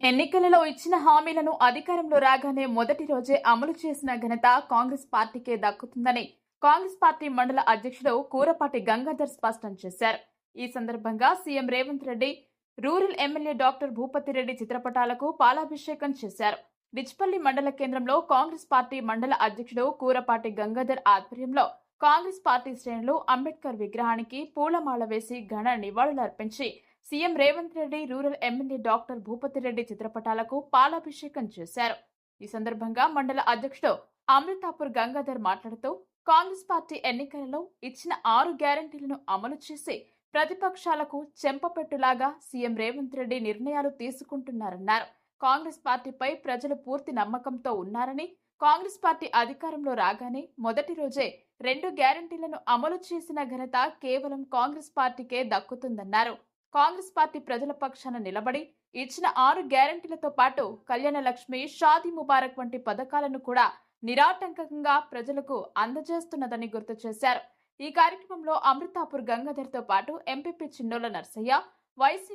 ఎన్నికలలో ఇచ్చిన హామీలను అధికారంలో రాగానే మొదటి రోజే అమలు చేసిన ఘనత కాంగ్రెస్ పార్టీకే దక్కుతుందని కాంగ్రెస్ పార్టీ మండల అధ్యక్షుడు కూరపాటి గంగాధర్ స్పష్టం చేశారు. ఈ సందర్భంగా CM Revanth Reddy rural MLA doctor Bhupathi Reddy చిత్రపటాలకు పాలాభిషేకం చేశారు. డిచ్పల్లి మండల కేంద్రంలో కాంగ్రెస్ పార్టీ మండల అధ్యక్షుడు కూరపాటి గంగాధర్ ఆధ్వర్యంలో కాంగ్రెస్ పార్టీ శ్రేణులు అంబేద్కర్ విగ్రహానికి పూలమాల వేసి ఘన నివాళులర్పించి CM Revanth Reddy rural MLA doctor Bhupathi Reddy చిత్రపటాలకు పాలాభిషేకం చేశారు. ఈ సందర్భంగా మండల అధ్యక్షుడు అమృతాపూర్ గంగాధర్ మాట్లాడుతూ కాంగ్రెస్ పార్టీ ఎన్నికలలో ఇచ్చిన ఆరు గ్యారంటీలను అమలు చేసి ప్రతిపక్షాలకు చెంపపెట్టులాగా సీఎం రేవంత్ రెడ్డి నిర్ణయాలు తీసుకుంటున్నారన్నారు. కాంగ్రెస్ పార్టీపై ప్రజలు పూర్తి నమ్మకంతో ఉన్నారని కాంగ్రెస్ పార్టీ అధికారంలో రాగానే మొదటి రోజే రెండు గ్యారంటీలను అమలు చేసిన ఘనత కేవలం కాంగ్రెస్ పార్టీకే దక్కుతుందన్నారు. కాంగ్రెస్ పార్టీ ప్రజల పక్షాన నిలబడి ఇచ్చిన ఆరు గ్యారంటీలతో పాటు కళ్యాణ లక్ష్మి షాదీ ముబారక్ వంటి పథకాలను కూడా నిరాటంకంగా ప్రజలకు అందజేస్తున్నదని గుర్తు చేశారు. ఈ కార్యక్రమంలో అమృతాపూర్ గంగాధర్తో పాటు MPP Chinnola Narsaiah vice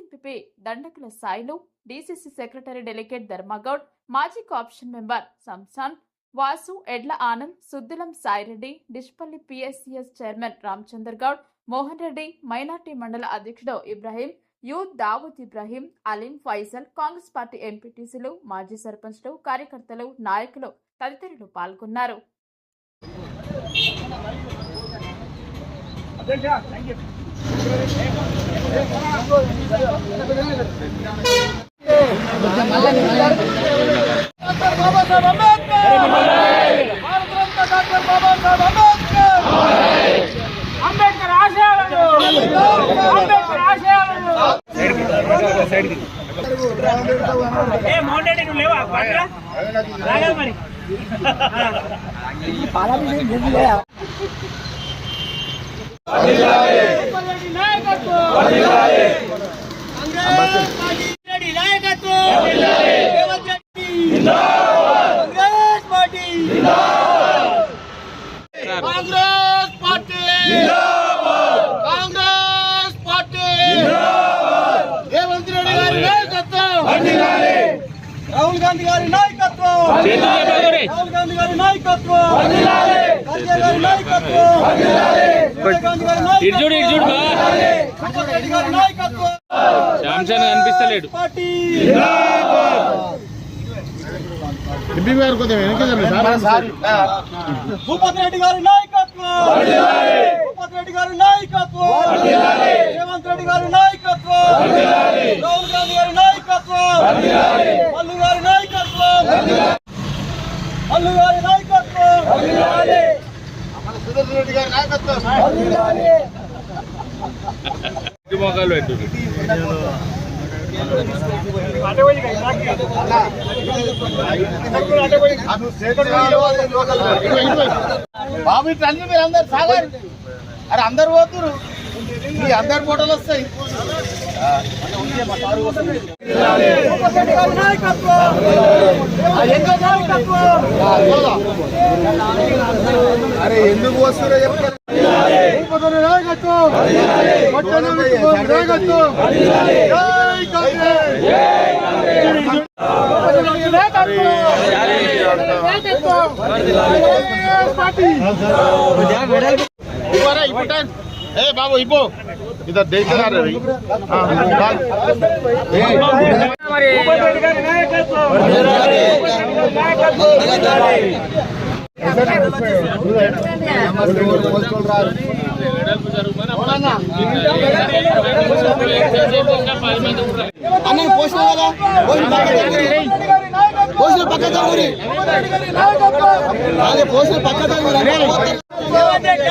Dandakula Sailu DCC secretary delegate Dharmagoud మాజీ co-option member Samsan Vasu Edla Anand Suddilam Saireddy Dishpalli PSCS chairman Ramachandar Goud Mohan Reddy minority మండల అధ్యక్షుడు Ibrahim youth Dawood Ibrahim Aleem Faisal Congress party ఎంపీటీసీలు మాజీ సర్పంచ్లు కార్యకర్తలు నాయకులు తదితరులు పాల్గొన్నారు. బాబాసాహెబ్ అంబేద్కర్ భారతరత్న డాక్టర్ బాబాసాహెబ్ అంబేద్కర్ అంబేద్కర్ ఆశయాలను అంబేద్కర్ ఆశయాలను ఏ మౌంటైన్ నువ్వు లేవా పట్ల రాగా మరి రెడ్డి నాయకత్వం కాంగ్రెస్ పార్టీ రెడ్డి నాయకత్వం Revanth Reddy Congress party Congress party Congress party Revanth Reddy గారి నాయకత్వం రాహుల్ గాంధీ గారి నాయకత్వం రాహుల్ గాంధీ గారి నాయకత్వం సంజయ్ గారి నాయకత్వం సోనియా గాంధీ గారి నాయకత్వం ఇటు చూడు ఇటు చూడు బా భూపతి రెడ్డి గారి నాయకత్వం శాంసంగ్ కనిపిస్తలేడు పార్టీ ఎంపీ గారు కొద్దిగా వెనక సార్ భూపతి రెడ్డి గారి నాయకత్వం భూపతి రెడ్డి గారి నాయకత్వం రేవంత్ రెడ్డి గారి నాయకత్వం రాహుల్ గాంధీ గారి నాయకత్వం మల్లు గారి నాయకత్వం మల్లు గారి నాయకత్వం సుదర్శన్ రెడ్డి గారి నాయకత్వం ఇటు మోకాలు పెట్టు బాబు ఇట్లా అన్ని మీరు అందరు సాగారు. అరే అందరు పోతురు మీ అందరు ఫోటోలు వస్తాయి. అరే ఎందుకు వస్తున్నా చెప్తారు భూపతి నాయకత్వం పట్టణ ఇప్పుడు ఏ బాబు ఇవ్వు ఇద్దరు దేశారు అన్నను పోసిన కదా? పోసిన పక్క పోసిన పక్క తగ్గురి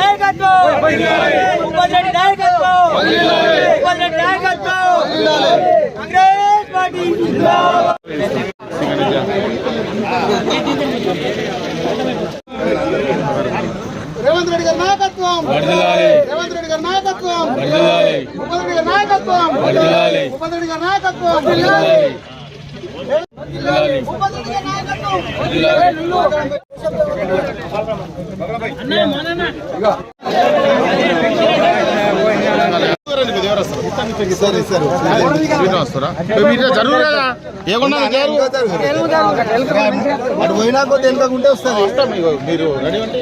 రేవంత్ రెడ్డి గారి నాయకత్వం! రేవంత్ రెడ్డి గారి నాయకత్వం! ఉప రెడ్డి గారి నాయకత్వం! ఉప రెడ్డి గారి నాయకత్వం! ఉప రెడ్డి గారి నాయకత్వం! ఎవరు వస్తారు వస్తారా మీరు జరుగురు కదా ఏమన్నా అటు పోయినా కొద్ది వెనుకకుంటే వస్తుంది మీరు రెడీ ఉంటే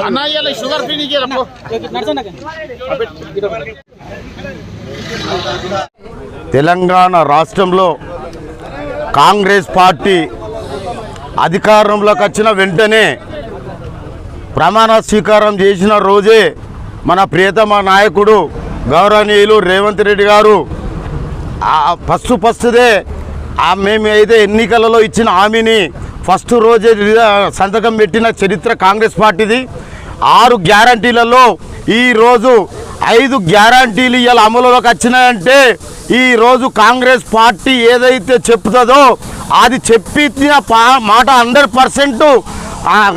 అన్న ఇవాళ షుగర్ ఫ్రీ నీకే రమ్మో తెలంగాణ రాష్ట్రంలో కాంగ్రెస్ పార్టీ అధికారంలోకి వచ్చిన వెంటనే ప్రమాణ స్వీకారం చేసిన రోజే మన ప్రియతమ నాయకుడు గౌరవనీయులు రేవంత్ రెడ్డి గారు ఆ ఫస్ట్ ఫస్ట్దే మేము అయితే ఎన్నికలలో ఇచ్చిన హామీని ఫస్ట్ రోజే సంతకం పెట్టిన చరిత్ర కాంగ్రెస్ పార్టీది. ఆరు గ్యారంటీలలో ఈరోజు ఐదు గ్యారంటీలు ఇలా అమలులోకి వచ్చినాయంటే ఈరోజు కాంగ్రెస్ పార్టీ ఏదైతే చెప్తుందో అది చెప్పిన పా మాట హండ్రెడ్ పర్సెంట్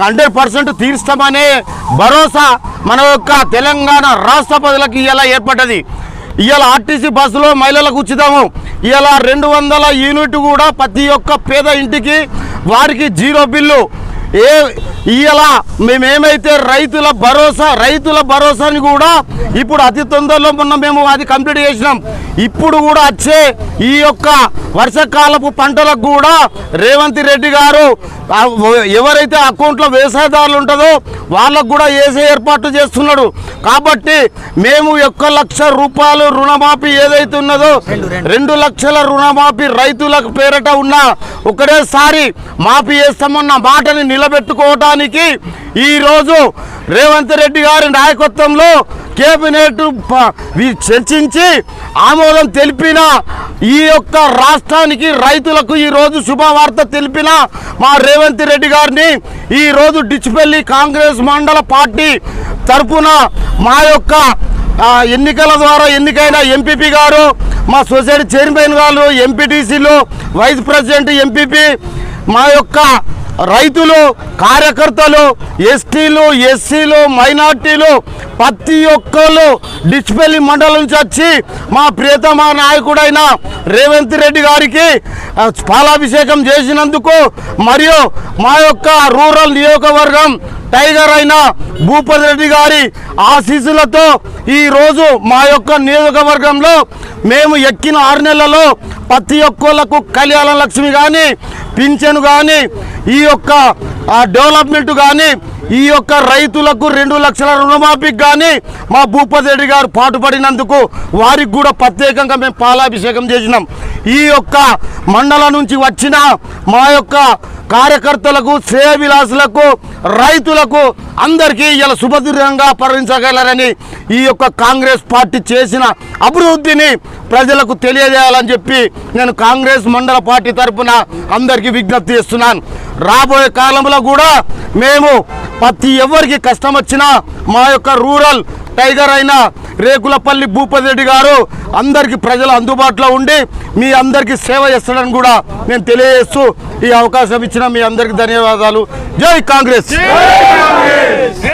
హండ్రెడ్ పర్సెంట్ తీరుస్తామనే భరోసా మన యొక్క తెలంగాణ రాష్ట్ర ప్రజలకు ఇలా ఏర్పడ్డది. ఇవాళ ఆర్టీసీ బస్సులో మహిళలకు ఉచితము. ఇవాళ రెండు వందల యూనిట్ కూడా ప్రతి ఒక్క పేద ఇంటికి వారికి జీరో బిల్లు. ఏ ఇవాళ మేమేమైతే రైతుల భరోసా రైతుల భరోసాని కూడా ఇప్పుడు అతి తొందరలో మొన్న మేము అది కంప్లీట్ చేసినాం. ఇప్పుడు కూడా వచ్చే ఈ యొక్క వర్షాకాలపు పంటలకు కూడా రేవంత్ రెడ్డి గారు ఎవరైతే అకౌంట్లో వ్యవసాయదారులు ఉంటుందో వాళ్ళకు కూడా వేసే ఏర్పాటు చేస్తున్నాడు. కాబట్టి మేము ఒక్క లక్ష రూపాయలు రుణమాఫీ ఏదైతే ఉన్నదో రెండు లక్షల రుణమాఫీ రైతులకు పేరట ఉన్న ఒకటేసారి మాఫీ చేస్తామన్న మాటని నిలబెట్టుకోవడానికి ఈరోజు రేవంత్ రెడ్డి గారి నాయకత్వంలో కేబినెట్ చర్చించి ఆమోదం తెలిపిన ఈ యొక్క రాష్ట్రానికి రైతులకు ఈరోజు శుభవార్త తెలిపిన మా రేవంత్ రెడ్డి గారిని ఈరోజు రోజు డిచ్పల్లి కాంగ్రెస్ మండల పార్టీ తరపున మా యొక్క ఎన్నికల ద్వారా ఎన్నికైన ఎంపీపీ గారు మా సొసైటీ చైర్మన్ గారు ఎంపీటీసీలు వైస్ ప్రెసిడెంట్ ఎంపీపీ మా యొక్క రైతులు కార్యకర్తలు ఎస్టీలు ఎస్సీలు మైనార్టీలు ప్రతి ఒక్కళ్ళు డిచ్పల్లి మండలం నుంచి వచ్చి మా ప్రియతమ నాయకుడైన రేవంత్ రెడ్డి గారికి పాలాభిషేకం చేసినందుకు మరియు మా యొక్క రూరల్ నియోజకవర్గం టైగర్ అయిన భూపతి రెడ్డి గారి ఆశీస్సులతో ఈరోజు మా యొక్క నియోజకవర్గంలో మేము ఎక్కిన ఆరు నెలలలో ప్రతి ఒక్కళ్ళకు కళ్యాణ లక్ష్మి కానీ పింఛను కానీ ఈ యొక్క డెవలప్మెంట్ కానీ ఈ యొక్క రైతులకు రెండు లక్షల రుణమాఫీకి కానీ మా భూపతి రెడ్డి గారు పాటుపడినందుకు వారికి కూడా ప్రత్యేకంగా మేము పాలాభిషేకం చేసినాం. ఈ యొక్క మండలం నుంచి వచ్చిన మా యొక్క కార్యకర్తలకు సేవిలాసులకు రైతులకు అందరికీ ఇలా శుభదృఢంగా పరిణించగలరని ఈ యొక్క కాంగ్రెస్ పార్టీ చేసిన అభివృద్ధిని ప్రజలకు తెలియజేయాలని చెప్పి నేను కాంగ్రెస్ మండల పార్టీ తరఫున అందరికీ విజ్ఞప్తి చేస్తున్నాను. రాబోయే కాలంలో కూడా మేము ప్రతి ఎవరికి కష్టం వచ్చినా మా యొక్క రూరల్ టైగర్ అయిన రేకులపల్లి భూపతి రెడ్డి గారు అందరికీ ప్రజల అందుబాటులో ఉండి మీ అందరికీ సేవ చేస్తాడని కూడా నేను తెలియజేస్తూ ఈ అవకాశం ఇచ్చిన మీ అందరికీ ధన్యవాదాలు. జై కాంగ్రెస్!